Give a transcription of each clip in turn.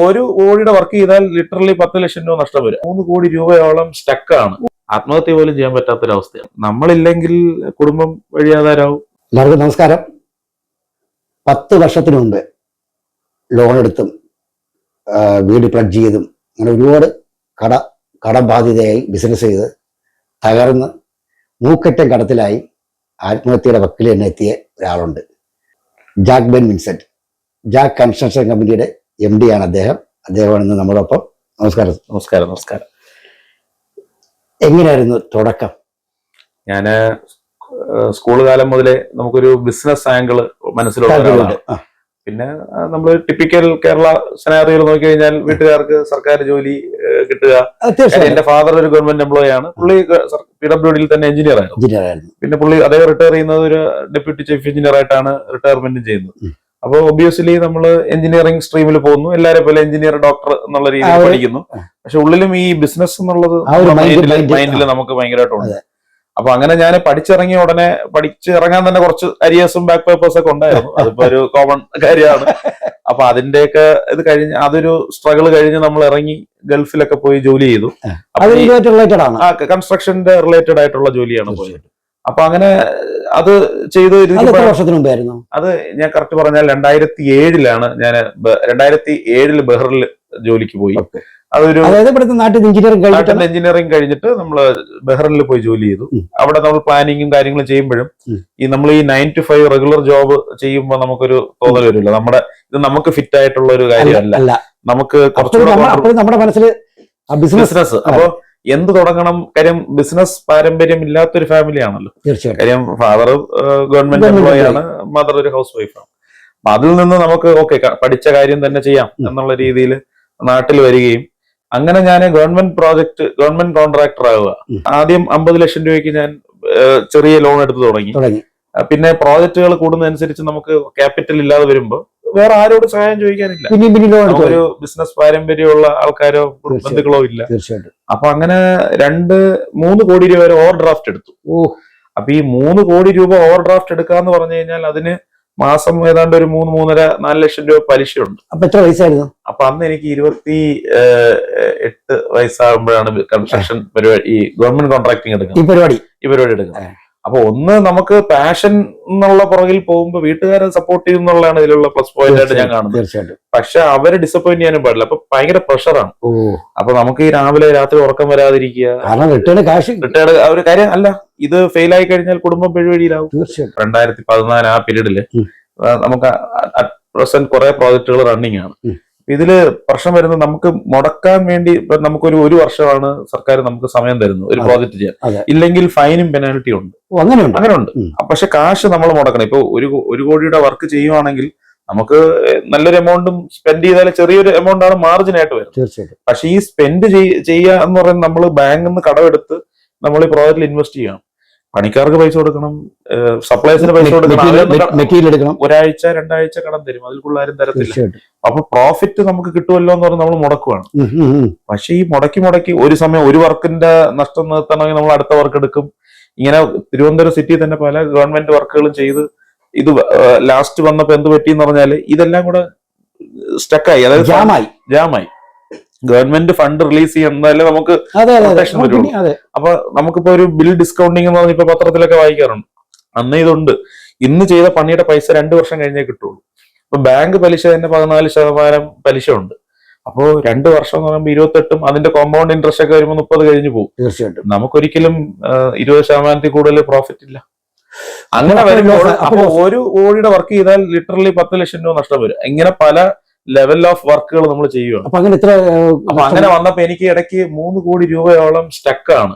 ഒരു കോടിയുടെ വർക്ക് ചെയ്താൽ ലിറ്ററലി പത്ത് ലക്ഷം രൂപ നഷ്ടം വരും. മൂന്ന് കോടി രൂപയോളം സ്റ്റക്കാണ് ആത്മഹത്യ പോലും ചെയ്യാൻ പറ്റാത്തൊരവസ്ഥയാണ്. നമ്മളില്ലെങ്കിൽ കുടുംബം വഴിയാധാരാവും എല്ലാവർക്കും നമസ്കാരം. പത്ത് വർഷത്തിന് മുമ്പ് ലോൺ എടുത്തും വീട് പ്ലഡ്ജ് ചെയ്തും അങ്ങനെ ഒരുപാട് കട കടബാധിതയായി ബിസിനസ് ചെയ്ത് തകർന്ന് മൂക്കറ്റം കടത്തിലായി ആത്മഹത്യയുടെ വക്കിൽ തന്നെ എത്തിയ ഒരാളുണ്ട്. Jack Ben Vincent. Jack construction കമ്പനിയുടെ എം ഡി ആണ് അദ്ദേഹം. അദ്ദേഹമാണ് ഇന്ന് നമ്മളൊപ്പം നമസ്കാരം. നമസ്കാരം നമസ്കാരം. എങ്ങനെയായിരുന്നു തുടക്കം? ഞാൻ സ്കൂൾ കാലം മുതലേ നമുക്കൊരു ബിസിനസ് ആംഗിൾ ആ, പിന്നെ നമ്മൾ ടിപ്പിക്കൽ കേരള സെനാറിയിൽ നോക്കി കഴിഞ്ഞാൽ വീട്ടുകാർക്ക് സർക്കാർ ജോലി കിട്ടുക. എന്റെ ഫാദർ ഒരു ഗവൺമെന്റ് എംപ്ലോയി ആണ്. പുള്ളി പി ഡബ്ല്യു ഡിയിൽ തന്നെ എഞ്ചിനീയർ ആയിരുന്നു. പിന്നെ പുള്ളി അദ്ദേഹം റിട്ടയർ ചെയ്യുന്നത് ഒരു ഡെപ്യൂട്ടി ചീഫ് എഞ്ചിനീയർ ആയിട്ടാണ് റിട്ടയർമെന്റ് ചെയ്യുന്നത്. അപ്പോൾ ഒബിയസ്ലി നമ്മൾ എഞ്ചിനീയറിംഗ് സ്ട്രീമിൽ പോകുന്നു. എല്ലാരെ പോലെ എഞ്ചിനീയർ ഡോക്ടർ എന്നുള്ള രീതിയിൽ പഠിക്കുന്നു. പക്ഷെ ഉള്ളിലും ഈ ബിസിനസ് എന്നുള്ളത് മൈൻഡിൽ നമുക്ക് ഭയങ്കരമായിട്ടുണ്ട്. അപ്പൊ അങ്ങനെ ഞാൻ പഠിച്ചിറങ്ങിയ ഉടനെ പഠിച്ചിറങ്ങാൻ തന്നെ കുറച്ച് അരിയേഴ്സും ബാക്ക് പേപ്പേഴ്സ് ഒക്കെ ഉണ്ടായിരുന്നു. അതിപ്പോ ഒരു കോമൺ കാര്യമാണ്. അപ്പൊ അതിന്റെയൊക്കെ ഇത് കഴിഞ്ഞ് അതൊരു സ്ട്രഗിൾ കഴിഞ്ഞ് നമ്മൾ ഇറങ്ങി ഗൾഫിലൊക്കെ പോയി ജോലി ചെയ്തു. കൺസ്ട്രക്ഷന്റെ റിലേറ്റഡ് ആയിട്ടുള്ള ജോലിയാണ് പോയത്. അപ്പൊ അങ്ങനെ അത് ചെയ്ത് വർഷത്തിന് മുമ്പായിരുന്നു? അത് ഞാൻ കറക്റ്റ് പറഞ്ഞാൽ രണ്ടായിരത്തി ഏഴിലാണ് ഞാൻ രണ്ടായിരത്തി ഏഴിൽ ബഹ്റിൽ ജോലിക്ക് പോയി. അതൊരു നാട്ടിൽ എഞ്ചിനീയറിംഗ് കഴിഞ്ഞിട്ട് നമ്മൾ ബഹ്റിനിൽ പോയി ജോലി ചെയ്തു. അവിടെ നമ്മൾ പ്ലാനിങ്ങും കാര്യങ്ങളും ചെയ്യുമ്പോഴും ഈ നമ്മൾ ഈ nine to five regular job ചെയ്യുമ്പോൾ നമുക്കൊരു തോന്നൽ വരില്ല. നമ്മുടെ ഇത് നമുക്ക് ഫിറ്റ് ആയിട്ടുള്ള ഒരു കാര്യമല്ല. നമുക്ക് കുറച്ചുകൂടെ നമ്മുടെ മനസ്സിൽ ബിസിനസ് അപ്പോ എന്ത് തുടങ്ങണം? കാര്യം ബിസിനസ് പാരമ്പര്യം ഇല്ലാത്തൊരു ഫാമിലി ആണല്ലോ. കാര്യം ഫാദർ ഗവൺമെന്റ് എംപ്ലോയി ആണ് മദർ ഒരു ഹൗസ് വൈഫാണ് അപ്പൊ അതിൽ നിന്ന് നമുക്ക് ഓക്കെ പഠിച്ച കാര്യം തന്നെ ചെയ്യാം എന്നുള്ള രീതിയിൽ നാട്ടിൽ വരികയും അങ്ങനെ ഞാൻ ഗവൺമെന്റ് പ്രോജക്ട് ഗവൺമെന്റ് കോൺട്രാക്ടർ ആവുക. ആദ്യം അമ്പത് ലക്ഷം രൂപയ്ക്ക് ഞാൻ ചെറിയ ലോൺ എടുത്ത് തുടങ്ങി. തുടങ്ങി. പിന്നെ പ്രോജക്റ്റുകൾ കൂടുന്നതനുസരിച്ച് നമുക്ക് ക്യാപിറ്റൽ ഇല്ലാതെ വരുമ്പോൾ വേറെ ആരോട് സഹായം ചോദിക്കാനില്ല. പിന്നെയും ലോൺ ബിസിനസ് പാരമ്പര്യമുള്ള ആൾക്കാരോ. ബന്ധുക്കളോ ഇല്ല. തീർച്ചയായിട്ടും. അപ്പൊ അങ്ങനെ രണ്ട് മൂന്ന് കോടി രൂപ വരെ ഓവർ ഡ്രാഫ്റ്റ് എടുത്തു. ഓ. അപ്പൊ ഈ മൂന്ന് കോടി രൂപ ഓവർ ഡ്രാഫ്റ്റ് എടുക്കാന്ന് പറഞ്ഞു കഴിഞ്ഞാൽ അതിന് മാസം ഏതാണ്ട് ഒരു മൂന്ന് മൂന്നര നാല് ലക്ഷം രൂപ പലിശയുണ്ട്. അപ്പൊ എത്ര വയസ്സായിരുന്നു അപ്പൊ അന്ന് എനിക്ക് ഇരുപത്തി എട്ട് വയസ്സാകുമ്പോഴാണ് കൺസ്ട്രക്ഷൻ പരിപാടി ഈ ഗവൺമെന്റ് കോൺട്രാക്ടിങ് ഈ എടുക്കുന്നത് പരിപാടി. ഈ പരിപാടി എടുക്കുന്നത്. അപ്പൊ ഒന്ന് നമുക്ക് പാഷൻ എന്നുള്ള പുറകിൽ പോകുമ്പോൾ വീട്ടുകാരെ സപ്പോർട്ട് ചെയ്യും എന്നുള്ളതാണ് ഇതിലുള്ള പ്ലസ് പോയിന്റ് ആയിട്ട് ഞാൻ കാണുന്നത്. തീർച്ചയായിട്ടും. പക്ഷെ അവരെ ഡിസപ്പോയിന്റ് ചെയ്യാനും പാടില്ല. അപ്പൊ ഭയങ്കര പ്രഷറാണ് അപ്പൊ നമുക്ക് ഈ രാവിലെ രാത്രി ഉറക്കം വരാതിരിക്കുക. റിട്ടേർഡ് കാശ് ഒരു കാര്യം അല്ല. ഇത് ഫെയിൽ ആയി കഴിഞ്ഞാൽ കുടുംബം പെഴുവഴിയിലാവും തീർച്ചയായിട്ടും. രണ്ടായിരത്തി പതിനാല് ആ പീരീഡിൽ നമുക്ക് അറ്റ് പ്രസന്റ് കുറെ പ്രോജക്റ്റുകൾ റണ്ണിങ് ആണ്. ഇതിൽ പ്രശ്നം വരുന്നത് നമുക്ക് മുടക്കാൻ വേണ്ടി ഇപ്പൊ നമുക്കൊരു ഒരു വർഷമാണ് സർക്കാർ നമുക്ക് സമയം തരുന്നത് ഒരു. പ്രോജക്റ്റ് ചെയ്യാൻ. ഇല്ലെങ്കിൽ ഫൈനും പെനാൽറ്റിയും ഉണ്ട്. അങ്ങനെയുണ്ട്. അങ്ങനെയുണ്ട്. പക്ഷെ കാശ് നമ്മൾ മുടക്കണം. ഇപ്പൊ ഒരു ഒരു കോടിയുടെ വർക്ക് ചെയ്യുവാണെങ്കിൽ നമുക്ക് നല്ലൊരു എമൗണ്ടും സ്പെൻഡ് ചെയ്താൽ ചെറിയൊരു എമൗണ്ട് ആണ് മാർജിൻ ആയിട്ട് വരുന്നത്. തീർച്ചയായിട്ടും. പക്ഷെ ഈ സ്പെൻഡ് ചെയ്യുക എന്ന് പറയുന്നത് നമ്മൾ ബാങ്കിൽ നിന്ന് കടമെടുത്ത് നമ്മൾ ഈ പ്രോജക്റ്റിൽ ഇൻവെസ്റ്റ് ചെയ്യണം. പണിക്കാർക്ക് പൈസ കൊടുക്കണം സപ്ലൈസിന് പൈസ കൊടുക്കണം. ഒരാഴ്ച രണ്ടാഴ്ച കടം തരും. അതിൽ കൂടുതൽ ആരും തരത്തില്ല. അപ്പൊ പ്രോഫിറ്റ് നമുക്ക് കിട്ടുമല്ലോ എന്ന് പറഞ്ഞ് നമ്മൾ മുടക്കുവാണ്. പക്ഷെ ഈ മുടക്കി മുടക്കി ഒരു സമയം ഒരു വർക്കിന്റെ നഷ്ടം നിർത്തണമെങ്കിൽ നമ്മൾ അടുത്ത വർക്ക് എടുക്കും. ഇങ്ങനെ തിരുവനന്തപുരം സിറ്റി തന്നെ പല ഗവൺമെന്റ് വർക്കുകളും ചെയ്ത് ഇത് ലാസ്റ്റ് വന്നപ്പോ എന്ത് പറ്റി എന്ന് പറഞ്ഞാൽ ഇതെല്ലാം കൂടെ സ്റ്റക്കായി അതായത് ജാമായി. ജാമായി. ഗവൺമെന്റ് ഫണ്ട് റിലീസ് ചെയ്യുന്നതല്ലേ നമുക്ക് അപ്പൊ നമുക്കിപ്പോ ഒരു ബിൽ ഡിസ്കൗണ്ടിങ് എന്ന് പറഞ്ഞിപ്പോ പത്രത്തിലൊക്കെ വായിക്കാറുണ്ട്. അന്ന് ഇതുണ്ട്. ഇന്ന് ചെയ്ത പണിയുടെ പൈസ രണ്ടു വർഷം കഴിഞ്ഞേ കിട്ടുള്ളൂ. ഇപ്പൊ ബാങ്ക് പലിശ തന്നെ പതിനാല് ശതമാനം പലിശ ഉണ്ട് അപ്പോ രണ്ട് വർഷം എന്ന് പറയുമ്പോൾ ഇരുപത്തെട്ടും അതിന്റെ കോമ്പൗണ്ട് ഇൻട്രസ്റ്റ് ഒക്കെ വരുമ്പോൾ മുപ്പത് കഴിഞ്ഞു പോകും. തീർച്ചയായിട്ടും. നമുക്കൊരിക്കലും ഇരുപത് ശതമാനത്തിൽ കൂടുതൽ പ്രോഫിറ്റ് ഇല്ല. അങ്ങനെ വരുമ്പോൾ അപ്പൊ ഒരു കോടിയുടെ വർക്ക് ചെയ്താൽ ലിറ്ററലി പത്ത് ലക്ഷം രൂപ നഷ്ടം വരും. ഇങ്ങനെ പല ലെവൽ ഓഫ് വർക്കുകൾ നമ്മൾ ചെയ്യുകയാണ് അപ്പൊ അങ്ങനെ ഇത്ര അപ്പൊ അങ്ങനെ വന്നപ്പോ എനിക്ക് ഇടയ്ക്ക് മൂന്ന് കോടി രൂപയോളം സ്റ്റക്കാണ്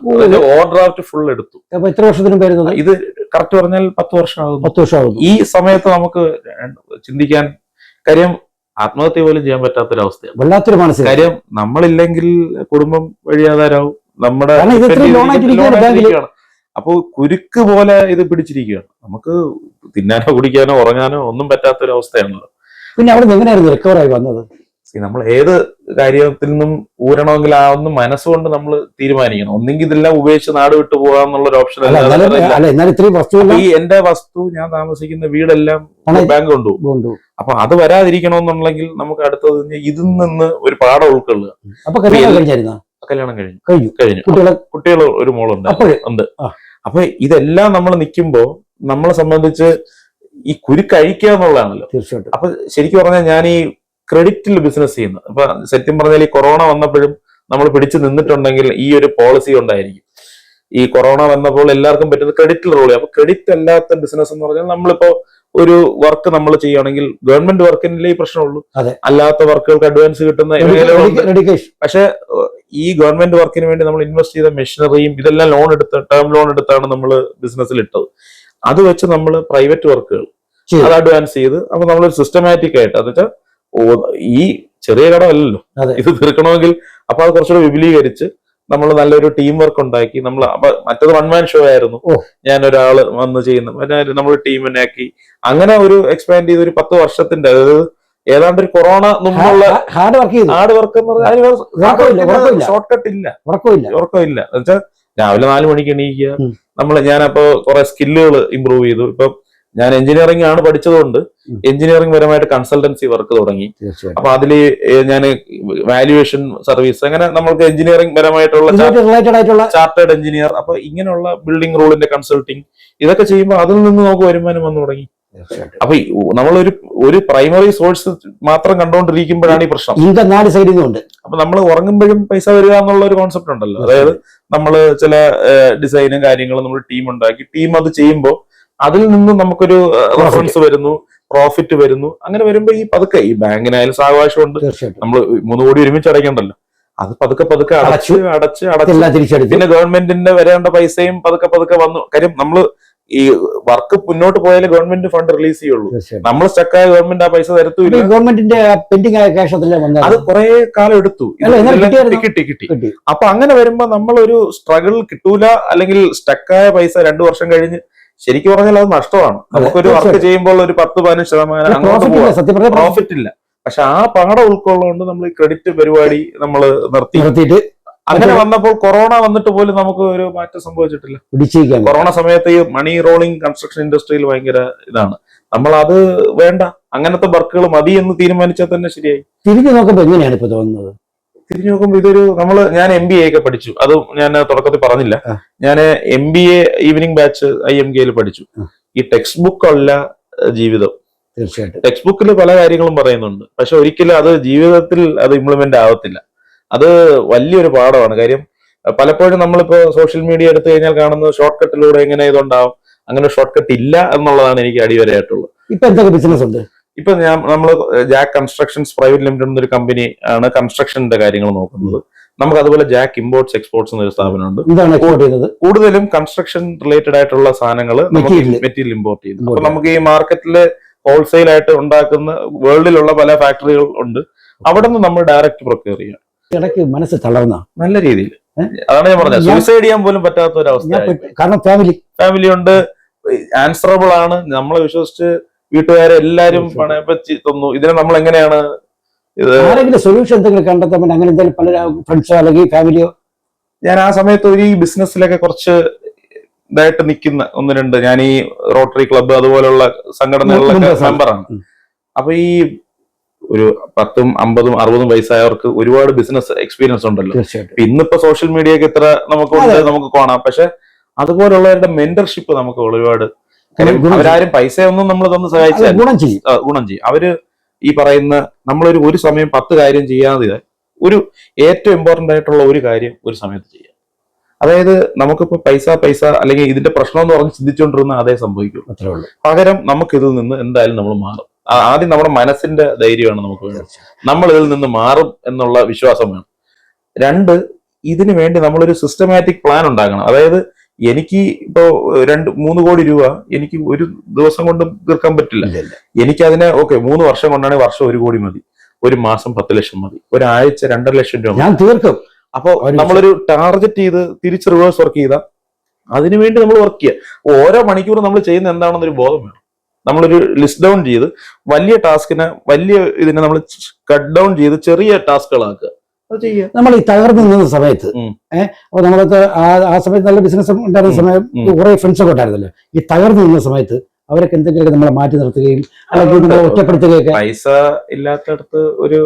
ഓവർ ഡ്രാഫ്റ്റ് ഫുൾ എടുത്തു. അപ്പൊ എത്ര വർഷത്തിന് വരുന്നത്? ഇത് കറക്റ്റ് പറഞ്ഞാൽ പത്ത് വർഷമാകും പത്ത് വർഷമാകും ഈ സമയത്ത് നമുക്ക് ചിന്തിക്കാൻ കാര്യം ആത്മഹത്യ പോലും ചെയ്യാൻ പറ്റാത്തൊരവസ്ഥയാണ്. വല്ലാത്തൊരു മനസ്സിൽ കാര്യം നമ്മളില്ലെങ്കിൽ കുടുംബം വഴിയാധാരാവും നമ്മുടെ. അപ്പൊ കുരുക്ക് പോലെ ഇത് പിടിച്ചിരിക്കുകയാണ്. നമുക്ക് തിന്നാനോ കുടിക്കാനോ ഉറങ്ങാനോ ഒന്നും പറ്റാത്തൊരവസ്ഥയാണല്ലോ. പിന്നെ അവിടെ നിന്ന് എങ്ങനെയായിരുന്നു റിക്കവർ ആയി വന്നത്? നമ്മൾ ഏത് കാര്യത്തിൽ നിന്നും ഊരണമെങ്കിൽ ആ ഒന്ന് മനസ്സുകൊണ്ട് നമ്മൾ തീരുമാനിക്കണം. ഒന്നെങ്കിൽ ഇതെല്ലാം ഉപേക്ഷിച്ച് നാട് വിട്ടു പോകാന്നുള്ള ഒരു ഓപ്ഷൻ അല്ല ഈ എന്റെ വസ്തു ഞാൻ താമസിക്കുന്ന വീടെല്ലാം ബാങ്ക് കൊണ്ടു അപ്പൊ അത് വരാതിരിക്കണമെന്നുണ്ടെങ്കിൽ നമുക്ക് അടുത്തത് ഇതിൽ നിന്ന് ഒരു പാഠം ഉൾക്കൊള്ളുക. അപ്പൊ കല്യാണം കഴിഞ്ഞു. കഴിഞ്ഞു. കഴിഞ്ഞു. കുട്ടികൾ ഒരു മോളുണ്ട്. ഉണ്ട്. അപ്പൊ ഇതെല്ലാം നമ്മൾ നിൽക്കുമ്പോൾ നമ്മളെ സംബന്ധിച്ച് ഈ കുരു കഴിക്കുക എന്നുള്ളതാണല്ലോ. തീർച്ചയായിട്ടും. അപ്പൊ ശരിക്കും പറഞ്ഞാൽ ഞാൻ ഈ ക്രെഡിറ്റിൽ ബിസിനസ് ചെയ്യുന്നത്. അപ്പൊ സത്യം പറഞ്ഞാൽ ഈ കൊറോണ വന്നപ്പോഴും നമ്മൾ പിടിച്ചു നിന്നിട്ടുണ്ടെങ്കിൽ ഈ ഒരു പോളിസി ഉണ്ടായിരിക്കും ഈ കൊറോണ വന്നപ്പോൾ എല്ലാവർക്കും പറ്റുന്ന ക്രെഡിറ്റിൽ റോൾ അപ്പൊ ക്രെഡിറ്റ് അല്ലാത്ത ബിസിനസ് എന്ന് പറഞ്ഞാൽ നമ്മളിപ്പോ ഒരു വർക്ക് നമ്മൾ ചെയ്യുകയാണെങ്കിൽ ഗവൺമെന്റ് വർക്കിനല്ലേ ഈ പ്രശ്നമുള്ളൂ. അതെ. അല്ലാത്ത വർക്കുകൾക്ക് അഡ്വാൻസ് കിട്ടുന്ന പക്ഷെ ഈ ഗവൺമെന്റ് വർക്കിന് വേണ്ടി നമ്മൾ ഇൻവെസ്റ്റ് ചെയ്ത മെഷീനറിയും ഇതെല്ലാം ലോൺ എടുത്ത് ടേം ലോൺ എടുത്താണ് നമ്മൾ ബിസിനസ്സിൽ ഇട്ടത് അത് വെച്ച് നമ്മൾ പ്രൈവറ്റ് വർക്കുകൾ അത് അഡ്വാൻസ് ചെയ്ത് അപ്പൊ നമ്മളൊരു സിസ്റ്റമാറ്റിക് ആയിട്ട് അത് വെച്ചാൽ ഈ ചെറിയ കടമല്ലല്ലോ. ഇത് തീർക്കണമെങ്കിൽ അപ്പൊ അത് കുറച്ചുകൂടെ വിപുലീകരിച്ച് നമ്മൾ നല്ലൊരു ടീം വർക്ക് ഉണ്ടാക്കി നമ്മൾ മറ്റത് വൺ മാൻ ഷോ ആയിരുന്നു. ഞാൻ ഒരാൾ വന്ന് ചെയ്യുന്ന. നമ്മൾ ടീമിനെ ആക്കി. അങ്ങനെ ഒരു എക്സ്പാൻഡ് ചെയ്ത് ഒരു പത്ത് വർഷത്തിന്റെ അതായത് ഏതാണ്ട് ഒരു കൊറോണ മുമ്പുള്ള ഹാർഡ് വർക്ക് ഹാർഡ് വർക്ക് എന്ന്. പറഞ്ഞാൽ ഷോർട്ട് കട്ട് ഇല്ല ഉറക്കമില്ല ഉറക്കമില്ല എന്നുവെച്ചാൽ രാവിലെ നാല് മണിക്ക് എണീക്കുക. നമ്മൾ ഞാനപ്പോ കുറെ സ്കില്ലുകൾ ഇമ്പ്രൂവ് ചെയ്തു. ഇപ്പം ഞാൻ എഞ്ചിനീയറിംഗ് ആണ് പഠിച്ചതുകൊണ്ട് എഞ്ചിനീയറിംഗ് പരമായിട്ട് കൺസൾട്ടൻസി വർക്ക് തുടങ്ങി. അപ്പൊ അതിൽ ഞാൻ വാല്യുവേഷൻ സർവീസ് അങ്ങനെ നമ്മൾക്ക് എഞ്ചിനീയറിംഗ് പരമായിട്ടുള്ള ചാർട്ടേഡ് എഞ്ചിനീയർ അപ്പൊ ഇങ്ങനെയുള്ള ബിൽഡിംഗ് റൂളിന്റെ കൺസൾട്ടിങ് ഇതൊക്കെ ചെയ്യുമ്പോൾ അതിൽ നിന്ന് നമുക്ക് വരുമാനം വന്നു തുടങ്ങി. അപ്പൊ നമ്മൾ നമ്മളൊരു ഒരു പ്രൈമറി സോഴ്സ് മാത്രം കണ്ടുകൊണ്ടിരിക്കുമ്പോഴാണ് ഈ പ്രശ്നം. ഇൻകം നാല് സൈഡിൽ നിന്നുണ്ട് അപ്പൊ നമ്മൾ ഉറങ്ങുമ്പോഴും പൈസ വരിക എന്നുള്ള ഒരു കോൺസെപ്റ്റ് ഉണ്ടല്ലോ അതായത് നമ്മൾ ചില ഡിസൈനും കാര്യങ്ങളും നമ്മൾ ടീം ഉണ്ടാക്കി ടീം അത് ചെയ്യുമ്പോൾ അതിൽ നിന്ന് നമുക്കൊരു റെഫറൻസ് വരുന്നു പ്രോഫിറ്റ് വരുന്നു. അങ്ങനെ വരുമ്പോ ഈ പതുക്കെ ഈ ബാങ്കിനായാലും സാവകാശമുണ്ട്. ഉണ്ട് നമ്മൾ മൂന്ന് കോടി ഒരുമിച്ച് അടയ്ക്കണ്ടല്ലോ. അത് പതുക്കെ പതുക്കെ അടച്ച് അടച്ച് അടച്ച് പിന്നെ ഗവൺമെന്റിന്റെ വരേണ്ട പൈസയും പതുക്കെ പതുക്കെ വന്നു. കാര്യം നമ്മൾ ഈ വർക്ക് മുന്നോട്ട് പോയാലേ ഗവൺമെന്റ് ഫണ്ട് റിലീസ് ചെയ്യുള്ളൂ. നമ്മൾ സ്റ്റക്കായ ഗവൺമെന്റ് ആ പൈസ തരത്തില്ല ഗവൺമെന്റിന്റെ പെൻഡിങ് ആയ ക്യാഷ് അത് കുറെ കാലം എടുത്തു? കിട്ടി കിട്ടി. അപ്പൊ അങ്ങനെ വരുമ്പോ നമ്മളൊരു സ്ട്രഗിൾ കിട്ടൂല അല്ലെങ്കിൽ സ്റ്റക്കായ പൈസ രണ്ടു വർഷം കഴിഞ്ഞ് ശരിക്കും പറഞ്ഞാൽ അത് നഷ്ടമാണ്. നമുക്കൊരു വർക്ക്. ചെയ്യുമ്പോൾ ഒരു പത്ത് പതിനഞ്ച് ശതമാനം പ്രോഫിറ്റ് ഇല്ല പക്ഷെ ആ പാടം ഉൾക്കൊള്ളുകൊണ്ട് നമ്മൾ ഈ ക്രെഡിറ്റ് പരിപാടി നമ്മൾ നിർത്തി. നിർത്തിയിട്ട് അങ്ങനെ വന്നപ്പോൾ കൊറോണ വന്നിട്ട് പോലും നമുക്ക് ഒരു മാറ്റം സംഭവിച്ചിട്ടില്ല. പിടിച്ചിരിക്കാൻ കൊറോണ സമയത്ത് ഈ മണി റോളിംഗ് കൺസ്ട്രക്ഷൻ ഇൻഡസ്ട്രിയിൽ ഭയങ്കര ഇതാണ്. നമ്മൾ അത് വേണ്ട. അങ്ങനത്തെ വർക്കുകൾ മതി എന്ന് തീരുമാനിച്ചാൽ തന്നെ ശരിയായി. തിരിഞ്ഞു നോക്കുമ്പോൾ എങ്ങനെയാണ് ഇപ്പൊ തോന്നുന്നത്? തിരിഞ്ഞു നോക്കുമ്പോൾ ഇതൊരു നമ്മൾ ഞാൻ എം ബി എ ഒക്കെ പഠിച്ചു. അത് ഞാൻ തുടക്കത്തിൽ പറഞ്ഞില്ല. ഞാൻ M B A evening batch I M കെയിൽ പഠിച്ചു. ഈ ടെക്സ്റ്റ് ബുക്ക് അല്ല ജീവിതം. തീർച്ചയായിട്ടും. ടെക്സ്റ്റ് ബുക്കിൽ പല കാര്യങ്ങളും പറയുന്നുണ്ട്. പക്ഷെ ഒരിക്കലും അത് ജീവിതത്തിൽ അത് ഇംപ്ലിമെന്റ് ആവത്തില്ല. അത് വലിയൊരു പാഠമാണ്. കാര്യം പലപ്പോഴും നമ്മളിപ്പോ സോഷ്യൽ മീഡിയ എടുത്തു കഴിഞ്ഞാൽ കാണുന്നത് ഷോർട്ട് കട്ടിലൂടെ എങ്ങനെ ഇതുണ്ടാവും അങ്ങനെ ഷോർട്ട് കട്ട് ഇല്ല എന്നുള്ളതാണ് എനിക്ക് അടിവരയായിട്ടുള്ളത്. ഇപ്പൊ എന്തൊക്കെ ബിസിനസ് ഉണ്ട്? ഇപ്പൊ ഞാൻ നമ്മൾ ജാക്ക് കൺസ്ട്രക്ഷൻസ് പ്രൈവറ്റ് ലിമിറ്റഡ് എന്നൊരു കമ്പനി ആണ് കൺസ്ട്രക്ഷന്റെ കാര്യങ്ങൾ നോക്കുന്നത്. നമുക്ക് അതുപോലെ ജാക്ക് ഇമ്പോർട്ട്സ് എക്സ്പോർട്സ് എന്നൊരു സ്ഥാപനമുണ്ട്. കൂടുതലും കൺസ്ട്രക്ഷൻ റിലേറ്റഡ് ആയിട്ടുള്ള സാധനങ്ങൾ നമുക്ക് മെറ്റീരിയൽ ഇമ്പോർട്ട് ചെയ്യുന്നു. അപ്പൊ നമുക്ക് ഈ മാർക്കറ്റിൽ ഹോൾസെയിൽ ആയിട്ട് ഉണ്ടാക്കുന്ന വേൾഡിലുള്ള പല ഫാക്ടറികൾ ഉണ്ട്. അവിടെ നിന്ന് നമ്മൾ ഡയറക്റ്റ് പ്രൊക്യൂർ ചെയ്യാം. ഇടയ്ക്ക് മനസ്സ് തളർന്ന. നല്ല രീതിയിൽ. അതാണ് ഞാൻ പറഞ്ഞത്. സൂസൈഡ് ചെയ്യാൻ പോലും പറ്റാത്ത ഒരു അവസ്ഥ കാരണം ഫാമിലി ഫാമിലി ഉണ്ട്. ആൻസറബിൾ ആണ്. നമ്മളെ വിശ്വസിച്ച് വീട്ടുകാരെ എല്ലാരും പണയപ്പറ്റി തന്നു. ഇതിനെ നമ്മൾ എങ്ങനെയാണ് ആരെങ്കിലും സൊല്യൂഷൻ എന്തെങ്കിലും കണ്ടെത്താൻ അങ്ങനെ എന്തെങ്കിലും പല ഫ്രണ്ട്സോ അല്ലെങ്കിൽ ഫാമിലിയോ ഞാൻ ആ സമയത്ത് ഒരു ഈ ബിസിനസ്സിലൊക്കെ കുറച്ച് ഇതായിട്ട് നിൽക്കുന്ന ഒന്ന് രണ്ട്. ഞാൻ ഈ റോട്ടറി ക്ലബ്ബ് അതുപോലുള്ള സംഘടനകളിലൊക്കെ മെമ്പറാണ്. അപ്പൊ ഈ ഒരു പത്തും അമ്പതും അറുപതും വയസ്സായവർക്ക് ഒരുപാട് ബിസിനസ് എക്സ്പീരിയൻസ് ഉണ്ടല്ലോ. ഇന്നിപ്പോ സോഷ്യൽ മീഡിയക്ക് ഇത്ര നമുക്കുണ്ട് അതെ. നമുക്ക് കാണാം. പക്ഷെ അതുപോലുള്ളവരുടെ മെന്റർഷിപ്പ് നമുക്ക് ഒരുപാട് കാര്യം പൈസ ഒന്നും അവരാരും പൈസയൊന്നും നമ്മൾ തന്ന് സഹായിച്ച ഗുണം ചെയ്യും. ഗുണം ചെയ്യും. അവർ ഈ പറയുന്ന നമ്മളൊരു ഒരു സമയം പത്ത് കാര്യം ചെയ്യാതെ ഒരു ഏറ്റവും ഇമ്പോർട്ടന്റ് ആയിട്ടുള്ള ഒരു കാര്യം ഒരു സമയത്ത് ചെയ്യാം. അതായത് നമുക്കിപ്പോ പൈസ പൈസ അല്ലെങ്കിൽ ഇതിന്റെ പ്രശ്നം എന്ന് പറഞ്ഞ് ചിന്തിച്ചുകൊണ്ടിരുന്ന അതേ സംഭവിക്കും. പകരം നമുക്ക് ഇതിൽ നിന്ന് എന്തായാലും നമ്മൾ മാറും. ആദ്യം നമ്മുടെ മനസ്സിന്റെ ധൈര്യമാണ് നമുക്ക് വേണ്ടത്. നമ്മൾ ഇതിൽ നിന്ന് മാറും എന്നുള്ള വിശ്വാസം വേണം. രണ്ട് ഇതിനു വേണ്ടി നമ്മളൊരു സിസ്റ്റമാറ്റിക് പ്ലാൻ ഉണ്ടാക്കണം അതായത് എനിക്ക് ഇപ്പോ രണ്ട് മൂന്ന് കോടി രൂപ എനിക്ക് ഒരു ദിവസം കൊണ്ട് തീർക്കാൻ പറ്റില്ല. എനിക്ക് അതിനെ ഓക്കെ മൂന്ന് വർഷം കൊണ്ടാണെങ്കിൽ വർഷം ഒരു കോടി മതി. ഒരു മാസം പത്ത് ലക്ഷം മതി. ഒരാഴ്ച രണ്ടര ലക്ഷം രൂപ. ഞാൻ തീർക്കും. അപ്പോ ഒരു നമ്മളൊരു ടാർഗറ്റ് ചെയ്ത് തിരിച്ച് റിവേഴ്സ് വർക്ക് ചെയ്താൽ അതിനുവേണ്ടി നമ്മൾ വർക്ക് ചെയ്യുക ഓരോ മണിക്കൂറും നമ്മൾ ചെയ്യുന്ന എന്താണെന്നൊരു ബോധം വേണം. നമ്മളൊരു ലിസ്റ്റ് ഡൗൺ ചെയ്ത് വലിയ ടാസ്കിനെ വലിയ ഇതിനെ നമ്മൾ കട്ട് ഡൗൺ ചെയ്ത് ചെറിയ ടാസ്കുകളാക്കുക നമ്മൾ ഈ തകർന്നു നിന്ന സമയത്ത്. ഏഹ് അപ്പൊ നമ്മളത് ആ സമയത്ത് നല്ല ബിസിനസ് ഉണ്ടായിരുന്ന സമയം കുറെ ഫ്രണ്ട്സ് ഒക്കെ ഉണ്ടായിരുന്നല്ലോ. ഈ തകർന്നു നിന്ന സമയത്ത് അവരൊക്കെ എന്തെങ്കിലുമൊക്കെ നമ്മളെ മാറ്റി നിർത്തുകയും അല്ലെങ്കിൽ നമ്മളെ ഒറ്റപ്പെടുത്തുകയൊക്കെ? പൈസ ഇല്ലാത്തടത്ത് ഒരു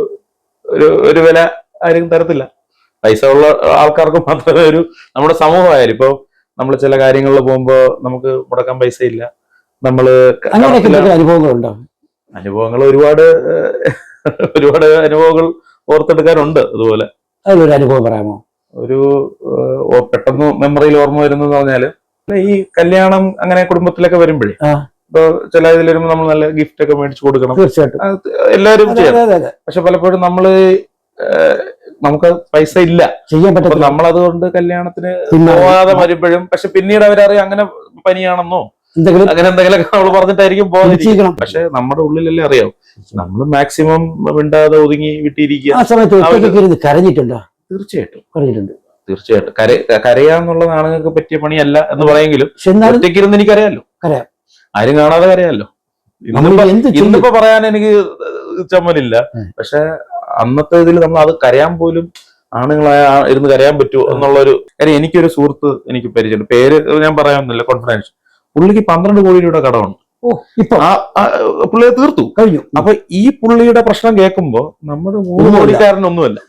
ഒരു ഒരു വില ആരും തരത്തില്ല. പൈസ ഉള്ള ആൾക്കാർക്ക് മാത്രമേ ഒരു നമ്മുടെ സമൂഹമായാലും. ഇപ്പൊ നമ്മൾ ചില കാര്യങ്ങളിൽ പോകുമ്പോ നമുക്ക് മുടക്കാൻ പൈസ ഇല്ല നമ്മൾ അങ്ങനെയൊക്കെ അനുഭവങ്ങളുണ്ടോ? അനുഭവങ്ങൾ ഒരുപാട് ഒരുപാട് അനുഭവങ്ങൾ ഓർത്തെടുക്കാനുണ്ട് അതുപോലെ. അതിലൊരു അനുഭവം പറയാമോ? ഒരു പെട്ടെന്ന് മെമ്മറിയിൽ ഓർമ്മ വരുന്നെന്ന് പറഞ്ഞാൽ ഈ കല്യാണം അങ്ങനെ കുടുംബത്തിലൊക്കെ വരുമ്പോഴേ. ഇപ്പൊ ചില ഇതിൽ വരുമ്പോ നമ്മൾ നല്ല ഗിഫ്റ്റ് ഒക്കെ മേടിച്ചു കൊടുക്കണം. തീർച്ചയായിട്ടും. എല്ലാവരും ചെയ്യണം. പക്ഷെ പലപ്പോഴും നമ്മൾ നമുക്ക് പൈസ ഇല്ല. ചെയ്യാൻ പറ്റും നമ്മളതുകൊണ്ട് കല്യാണത്തിന് പോവാതെ വരുമ്പോഴും പക്ഷെ പിന്നീട് അവരറിയാം അങ്ങനെ പനിയാണെന്നോ അങ്ങനെ എന്തെങ്കിലുമൊക്കെ നമ്മൾ പറഞ്ഞിട്ടായിരിക്കും പോകുന്നത് ചെയ്യണം പക്ഷെ നമ്മുടെ ഉള്ളിലല്ലേ അറിയാം നമ്മൾ മാക്സിമം മിണ്ടാതെ ഒതുങ്ങി വിട്ടിരിക്കുക. ആ സമയത്ത് കരഞ്ഞിട്ടുണ്ടോ? തീർച്ചയായിട്ടും. കരഞ്ഞിട്ടുണ്ട്. തീർച്ചയായിട്ടും. കര കരയാന്നുള്ളത് ആണുങ്ങൾക്ക് പറ്റിയ പണിയല്ല എന്ന് എന്നാലും ഒറ്റയ്ക്കിരുന്ന് കരയാം. ആരും കാണാതെ കരയാലോ. ഇന്നിപ്പോ പറയാൻ എനിക്ക് ചമ്മലില്ല. പക്ഷെ അന്നത്തെ ഇതിൽ നമ്മൾ അത് കരയാൻ പോലും ആണുങ്ങളായ ഇരുന്ന് കരയാൻ പറ്റുമോ എന്നുള്ളൊരു കാര്യം എനിക്കൊരു സുഹൃത്ത് എനിക്ക് പരിചയമുണ്ട്. പേര് ഞാൻ പറയാമെന്നില്ല കോൺഫിഡൻസ് പുള്ളിക്ക് പന്ത്രണ്ട് കോടി രൂപയുടെ കടമുണ്ട് ഓ ഇപ്പൊ? പുള്ളിയെ തീർത്തു. കഴിഞ്ഞു. അപ്പൊ ഈ പുള്ളിയുടെ പ്രശ്നം കേൾക്കുമ്പോ നമ്മൾ മൂന്ന്. കോടിക്കാരനൊന്നുമല്ല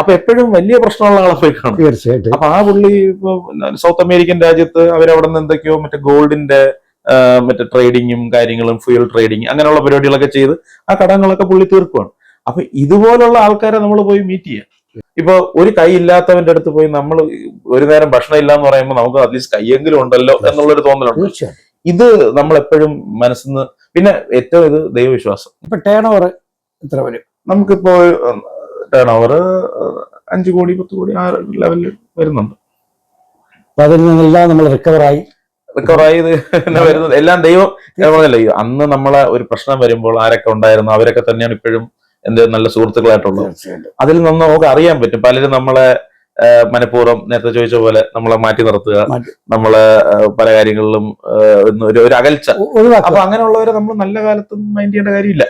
അപ്പൊ എപ്പോഴും വലിയ പ്രശ്നമുള്ള ആളെ പോയി കാണും. തീർച്ചയായിട്ടും. അപ്പൊ ആ പുള്ളി സൗത്ത് അമേരിക്കൻ രാജ്യത്ത് അവരവിടെ നിന്ന് എന്തൊക്കെയോ മറ്റേ ഗോൾഡിന്റെ മറ്റേ ട്രേഡിങ്ങും കാര്യങ്ങളും ഫ്യൂൽ ട്രേഡിങ് അങ്ങനെയുള്ള പരിപാടികളൊക്കെ ചെയ്ത് ആ കടങ്ങളൊക്കെ പുള്ളി തീർക്കുവാണ്. അപ്പൊ ഇതുപോലുള്ള ആൾക്കാരെ നമ്മൾ പോയി മീറ്റ് ചെയ്യാം. ഇപ്പൊ ഒരു കൈ ഇല്ലാത്തവന്റെ അടുത്ത് പോയി നമ്മൾ ഒരു നേരം ഭക്ഷണം ഇല്ല എന്ന് പറയുമ്പോൾ നമുക്ക് അറ്റ്ലീസ്റ്റ് കൈയെങ്കിലും ഉണ്ടല്ലോ എന്നുള്ളൊരു തോന്നലുണ്ട്. ഇത് നമ്മൾ എപ്പോഴും മനസ്സിന്ന് പിന്നെ ഏറ്റവും ഇത് ദൈവവിശ്വാസം. ഇപ്പൊ ടേൺ ഓവർ എത്ര വരും? നമുക്കിപ്പോ ടേൺ ഓവർ അഞ്ചു കോടി പത്ത് കോടി ആ ലെവലിൽ വരുന്നുണ്ട്. അപ്പൊ അതിൽ നിന്നെല്ലാം നമ്മൾ റിക്കവറായി റിക്കവറായി തന്നെ വരുന്നത്. എല്ലാം ദൈവം പറഞ്ഞല്ലോ അന്ന് നമ്മളെ ഒരു പ്രശ്നം വരുമ്പോൾ ആരൊക്കെ ഉണ്ടായിരുന്നു അവരൊക്കെ തന്നെയാണ് ഇപ്പോഴും എന്റെ നല്ല സുഹൃത്തുക്കളായിട്ടുള്ളത് അതിൽ നിന്ന് നമുക്ക് അറിയാൻ പറ്റും. പലരും നമ്മളെ മനഃപൂർവം നേരത്തെ ചോദിച്ച പോലെ നമ്മളെ മാറ്റി നിർത്തുക നമ്മളെ പല കാര്യങ്ങളിലും ഒരു ഒരു അകൽച്ച. അപ്പൊ അങ്ങനെയുള്ളവരെ നമ്മൾ നല്ല കാലത്തും മൈൻഡ് ചെയ്യേണ്ട കാര്യമില്ല.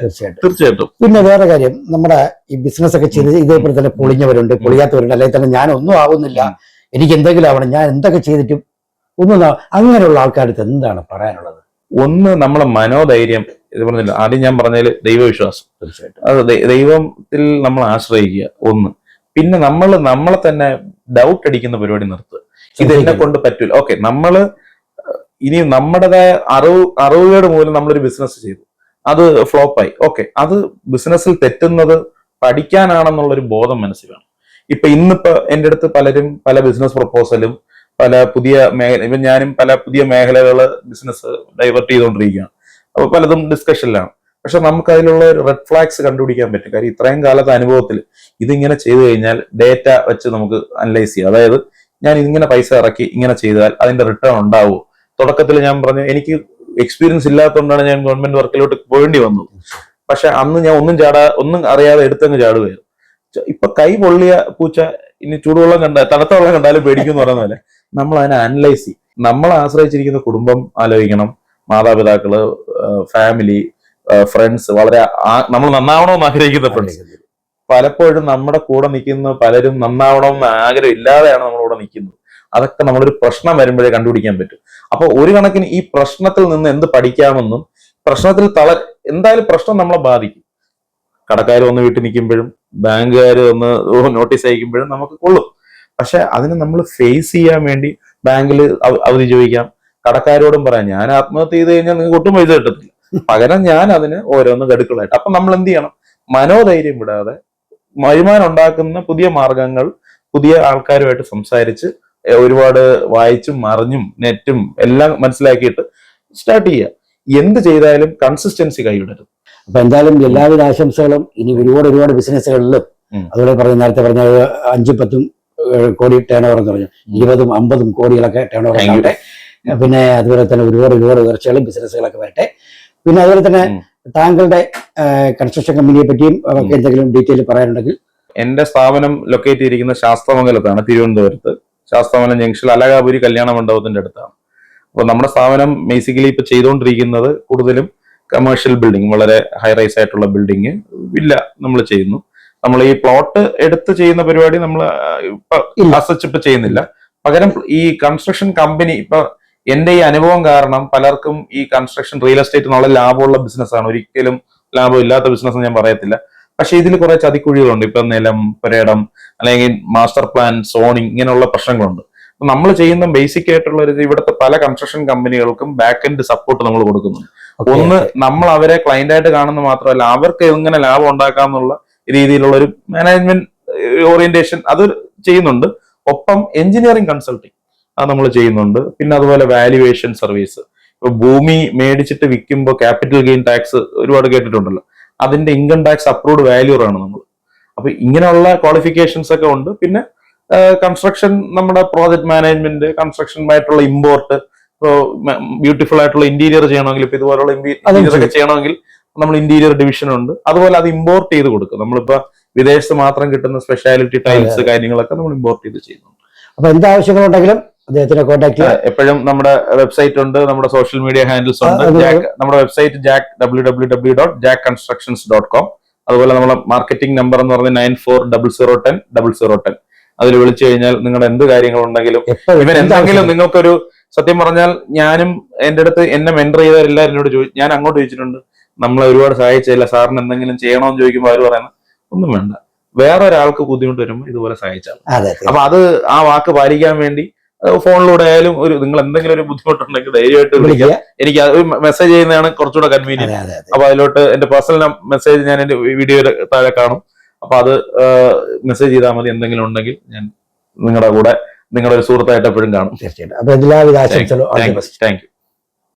തീർച്ചയായിട്ടും. പിന്നെ വേറെ കാര്യം നമ്മുടെ ഈ ബിസിനസ് ഒക്കെ ചെയ്ത് ഇതേപോലെ തന്നെ പൊളിഞ്ഞവരുണ്ട് പൊളിയാത്തവരുണ്ട്. അല്ലെങ്കിൽ തന്നെ ഞാൻ ഒന്നും ആവുന്നില്ല എനിക്ക് എന്തെങ്കിലും ആവണം. ഞാൻ എന്തൊക്കെ ചെയ്തിട്ടും ഒന്നും അങ്ങനെയുള്ള ആൾക്കാരുടെ എന്താണ് പറയാനുള്ളത്? ഒന്ന് നമ്മളെ മനോധൈര്യം ഇത് പറഞ്ഞില്ല. ആദ്യം ഞാൻ പറഞ്ഞതിൽ ദൈവവിശ്വാസം. തീർച്ചയായിട്ടും. അത് ദൈവത്തിൽ നമ്മൾ ആശ്രയിക്കുക ഒന്ന്. പിന്നെ നമ്മൾ നമ്മളെ തന്നെ ഡൗട്ട് അടിക്കുന്ന പരിപാടി നിർത്തുക. ഇത് എന്നെ കൊണ്ട് പറ്റൂല. ഓക്കെ നമ്മൾ ഇനി നമ്മുടേതായ അറിവ് അറിവുകേട് മൂലം നമ്മളൊരു ബിസിനസ് ചെയ്തു. അത് ഫ്ലോപ്പായി ഓക്കെ അത് ബിസിനസ്സിൽ തെറ്റുന്നത് പഠിക്കാനാണെന്നുള്ളൊരു ബോധം മനസ്സിൽ വേണം. ഇപ്പൊ ഇന്നിപ്പോ എന്റെ അടുത്ത് പലരും പല ബിസിനസ് പ്രപ്പോസലും പല പുതിയ മേഖല ഇപ്പൊ ഞാനും പല പുതിയ മേഖലകൾ ബിസിനസ് ഡൈവേർട്ട് ചെയ്തുകൊണ്ടിരിക്കുകയാണ് പലതും ഡിസ്കഷനിലാണ് പക്ഷെ നമുക്ക് അതിലുള്ള ഒരു റെഡ് ഫ്ലാഗ്സ് കണ്ടുപിടിക്കാൻ പറ്റും. കാര്യം ഇത്രയും കാലത്തെ അനുഭവത്തിൽ ഇതിങ്ങനെ ചെയ്തു കഴിഞ്ഞാൽ ഡേറ്റ വെച്ച് നമുക്ക് അനലൈസ് ചെയ്യാം. അതായത് ഞാൻ ഇങ്ങനെ പൈസ ഇറക്കി ഇങ്ങനെ ചെയ്താൽ അതിന്റെ റിട്ടേൺ ഉണ്ടാവുമോ? തുടക്കത്തിൽ ഞാൻ പറഞ്ഞു എനിക്ക് എക്സ്പീരിയൻസ് ഇല്ലാത്തതുകൊണ്ടാണ് ഞാൻ ഗവൺമെന്റ് വർക്കിലോട്ട് പോകേണ്ടി വന്നത്. പക്ഷെ അന്ന് ഞാൻ ഒന്നും ചാടാ ഒന്നും അറിയാതെ എടുത്തങ്ങ് ചാടുകയായിരുന്നു. ഇപ്പൊ കൈ പൊള്ളിയ പൂച്ച ഇനി ചൂടുവെള്ളം കണ്ട തണുത്ത വെള്ളം കണ്ടാലും പേടിക്കും എന്ന് പറയുന്ന പോലെ നമ്മൾ അതിനെ അനലൈസ് ചെയ്യും. നമ്മളെ ആശ്രയിച്ചിരിക്കുന്ന കുടുംബം ആലോചിക്കണം. മാതാപിതാക്കൾ ഫാമിലി ഫ്രണ്ട്സ് വളരെ നമ്മൾ നന്നാവണമെന്ന് ആഗ്രഹിക്കുന്ന ഫ്രണ്ട്സ് പലപ്പോഴും നമ്മുടെ കൂടെ നിൽക്കുന്ന പലരും നന്നാവണമെന്ന് ആഗ്രഹം ഇല്ലാതെയാണ് നമ്മളിവിടെ നിൽക്കുന്നത്. അതൊക്കെ നമ്മളൊരു പ്രശ്നം വരുമ്പോഴേ കണ്ടുപിടിക്കാൻ പറ്റും. അപ്പൊ ഒരു കണക്കിന് ഈ പ്രശ്നത്തിൽ നിന്ന് എന്ത് പഠിക്കാമെന്നും പ്രശ്നത്തിൽ തള എന്തായാലും പ്രശ്നം നമ്മളെ ബാധിക്കും. കടക്കാർ വന്ന് വീട്ടിൽ നിൽക്കുമ്പോഴും ബാങ്കുകാർ വന്ന് നോട്ടീസ് അയക്കുമ്പോഴും നമുക്ക് കൊള്ളും. പക്ഷെ അതിനെ നമ്മൾ ഫേസ് ചെയ്യാൻ വേണ്ടി ബാങ്കിൽ അവധി ചോദിക്കാം. കടക്കാരോടും പറയാം ഞാൻ ആത്മഹത്യ ചെയ്ത് കഴിഞ്ഞാൽ നിങ്ങൾക്ക് ഒട്ടും പൈസ കിട്ടത്തില്ല. പകരം ഞാൻ അതിന് ഓരോന്ന് ഗഡുക്കളായിട്ട് അപ്പൊ നമ്മൾ എന്ത് ചെയ്യണം? മനോധൈര്യം വിടാതെ വരുമാനം ഉണ്ടാക്കുന്ന പുതിയ മാർഗങ്ങൾ പുതിയ ആൾക്കാരുമായിട്ട് സംസാരിച്ച് ഒരുപാട് വായിച്ചും അറിഞ്ഞും നെറ്റും എല്ലാം മനസ്സിലാക്കിയിട്ട് സ്റ്റാർട്ട് ചെയ്യുക. എന്ത് ചെയ്താലും കൺസിസ്റ്റൻസി കൈവിടരുത്. അപ്പൊ എന്തായാലും എല്ലാവിധ ആശംസകളും ഇനി ഒരുപാട് ഒരുപാട് ബിസിനസ്സുകളിലും. അതുപോലെ പറഞ്ഞ നേരത്തെ പറഞ്ഞ അഞ്ചും പത്തും കോടി ടേൺ ഓവർ എന്ന് പറഞ്ഞു. ഇരുപതും അമ്പതും കോടികളൊക്കെ ടേൺ ഓവർ. ആവട്ടെ. പിന്നെ അതുപോലെ തന്നെ ഒരുപാട് ഒരുപാട് ഉയർച്ചകളും ബിസിനസ്സുകളൊക്കെ വരട്ടെ. പിന്നെ അതുപോലെ തന്നെ. താങ്കളുടെ കൺസ്ട്രക്ഷൻ കമ്പനിയെ പറ്റിയും അവർക്ക് എന്തെങ്കിലും ഡീറ്റെയിൽ പറയാനുണ്ടെങ്കിൽ. എന്റെ സ്ഥാപനം ലൊക്കേറ്റ് ചെയ്തിരിക്കുന്ന ശാസ്ത്രമംഗലത്താണ് തിരുവനന്തപുരത്ത്. ശാസ്ത്രമംഗലം ജംഗ്ഷൻ അലകാപുരി കല്യാണ മണ്ഡപത്തിന്റെ അടുത്താണ്. അപ്പോൾ നമ്മുടെ സ്ഥാപനം ബേസിക്കലി ഇപ്പൊ ചെയ്തുകൊണ്ടിരിക്കുന്നത് കൂടുതലും കമേഴ്ഷ്യൽ ബിൽഡിംഗ് വളരെ ഹൈ റൈസ് ആയിട്ടുള്ള ബിൽഡിംഗ് വില്ല നമ്മൾ ചെയ്യുന്നു. നമ്മൾ ഈ പ്ലോട്ട് എടുത്ത് ചെയ്യുന്ന പരിപാടി നമ്മൾ ഇപ്പൊ. അസച്ച് ഇപ്പൊ ചെയ്യുന്നില്ല. പകരം ഈ കൺസ്ട്രക്ഷൻ കമ്പനി ഇപ്പൊ എന്റെ ഈ അനുഭവം കാരണം പലർക്കും ഈ കൺസ്ട്രക്ഷൻ റിയൽ എസ്റ്റേറ്റ് എന്നുള്ള ലാഭമുള്ള ബിസിനസ്സാണ് ഒരിക്കലും ലാഭം ഇല്ലാത്ത ബിസിനസ് ഞാൻ പറയത്തില്ല. പക്ഷെ ഇതിൽ കുറെ ചതിക്കുഴികളുണ്ട്. ഇപ്പൊ നിലം പുരയിടം അല്ലെങ്കിൽ മാസ്റ്റർ പ്ലാൻ സോണിങ് ഇങ്ങനെയുള്ള പ്രശ്നങ്ങളുണ്ട്. നമ്മൾ ചെയ്യുന്ന ബേസിക് ആയിട്ടുള്ള ഒരു ഇവിടുത്തെ പല കൺസ്ട്രക്ഷൻ കമ്പനികൾക്കും ബാക്ക് എൻഡ് സപ്പോർട്ട് നമ്മൾ കൊടുക്കുന്നുണ്ട്. ഒന്ന് നമ്മൾ അവരെ ക്ലയന്റ് ആയിട്ട് കാണുന്ന മാത്രമല്ല അവർക്ക് എങ്ങനെ ലാഭം ഉണ്ടാക്കാമെന്നുള്ള രീതിയിലുള്ള ഒരു മാനേജ്മെന്റ് ഓറിയന്റേഷൻ അത് ചെയ്യുന്നുണ്ട്. ഒപ്പം എഞ്ചിനീയറിംഗ് കൺസൾട്ടിങ് അത് നമ്മൾ ചെയ്യുന്നുണ്ട്. പിന്നെ അതുപോലെ വാല്യുവേഷൻ സർവീസ് ഇപ്പൊ ഭൂമി മേടിച്ചിട്ട് വിൽക്കുമ്പോൾ ക്യാപിറ്റൽ ഗെയിൻ ടാക്സ് ഒരുപാട് കേട്ടിട്ടുണ്ടല്ലോ. അതിന്റെ ഇൻകം ടാക്സ് അപ്രൂവ്ഡ് വാല്യൂറാണ് നമ്മൾ അപ്പൊ ഇങ്ങനെയുള്ള ക്വാളിഫിക്കേഷൻസ് ഒക്കെ ഉണ്ട്. പിന്നെ കൺസ്ട്രക്ഷൻ നമ്മുടെ പ്രോജക്ട് മാനേജ്മെന്റ് കൺസ്ട്രക്ഷനുമായിട്ടുള്ള ഇമ്പോർട്ട് ഇപ്പോ ബ്യൂട്ടിഫുൾ ആയിട്ടുള്ള ഇന്റീരിയർ ചെയ്യണമെങ്കിൽ ഇപ്പൊ ഇതുപോലുള്ള ഇന്റീരിയർ ഒക്കെ ചെയ്യണമെങ്കിൽ നമ്മൾ ഇന്റീരിയർ ഡിവിഷൻ ഉണ്ട്. അതുപോലെ അത് ഇമ്പോർട്ട് ചെയ്ത് കൊടുക്കും. നമ്മളിപ്പോ വിദേശത്ത് മാത്രം കിട്ടുന്ന സ്പെഷ്യാലിറ്റി ടൈൽസ് കാര്യങ്ങളൊക്കെ നമ്മൾ ഇമ്പോർട്ട് ചെയ്ത് ചെയ്യുന്നുണ്ട്. അപ്പൊ എന്ത് ആവശ്യങ്ങളുണ്ടെങ്കിലും അദ്ദേഹത്തിനെ കോൺടാക്ട് ചെയ്യാം എപ്പോഴും നമ്മുടെ വെബ്സൈറ്റ് ഉണ്ട് നമ്മുടെ സോഷ്യൽ മീഡിയ ഹാൻഡിൽസ് ഉണ്ട്. ജാക്ക് നമ്മുടെ website Jack W W W dot Jack constructions dot com അതുപോലെ നമ്മുടെ മാർക്കറ്റിംഗ് നമ്പർ എന്ന് പറഞ്ഞ nine four double zero ten double zero ten അതിൽ വിളിച്ചു കഴിഞ്ഞാൽ നിങ്ങളുടെ എന്ത് കാര്യങ്ങൾ ഉണ്ടെങ്കിലും ഇവൻ എന്ത് എന്തെങ്കിലും നിങ്ങൾക്കൊരു സത്യം പറഞ്ഞാൽ ഞാനും എന്റെ അടുത്ത് എന്നെ മെന്റർ ചെയ്തവരെല്ലാവരും എന്നോട് ചോദിച്ചു ഞാൻ അങ്ങോട്ട് ചോദിച്ചിട്ടുണ്ട്. നമ്മളെ ഒരുപാട് സഹായിച്ചില്ല സാറിന് എന്തെങ്കിലും ചെയ്യണമെന്ന് ചോദിക്കുമ്പോൾ അവർ പറയുന്നത് ഒന്നും വേണ്ട. വേറെ ഒരാൾക്ക് ബുദ്ധിമുട്ട് വരുമ്പോൾ ഇതുപോലെ സഹായിച്ചാൽ അപ്പൊ അത് ആ വാക്ക് പാലിക്കാൻ വേണ്ടി ഫോണിലൂടെ ആയാലും ഒരു നിങ്ങൾ എന്തെങ്കിലും ഒരു ബുദ്ധിമുട്ടുണ്ടെങ്കിൽ ധൈര്യമായിട്ട് വിളിക്കുക വിളിക്കുക. എനിക്ക് അത് മെസ്സേജ് ചെയ്യുന്നതാണ് കുറച്ചുകൂടെ കൺവീനിയന്റ് അതെ അപ്പൊ അതിലോട്ട് എന്റെ പേഴ്സണൽ മെസ്സേജ് ഞാൻ എന്റെ വീഡിയോയുടെ താഴെ കാണും. അപ്പൊ അത് മെസ്സേജ് ചെയ്താൽ മതി. എന്തെങ്കിലും ഉണ്ടെങ്കിൽ ഞാൻ നിങ്ങളുടെ കൂടെ നിങ്ങളുടെ ഒരു സുഹൃത്തായിട്ട് എപ്പോഴും കാണും. തീർച്ചയായിട്ടും. അപ്പൊ എല്ലാവിധ ആശംസകളും. Thank you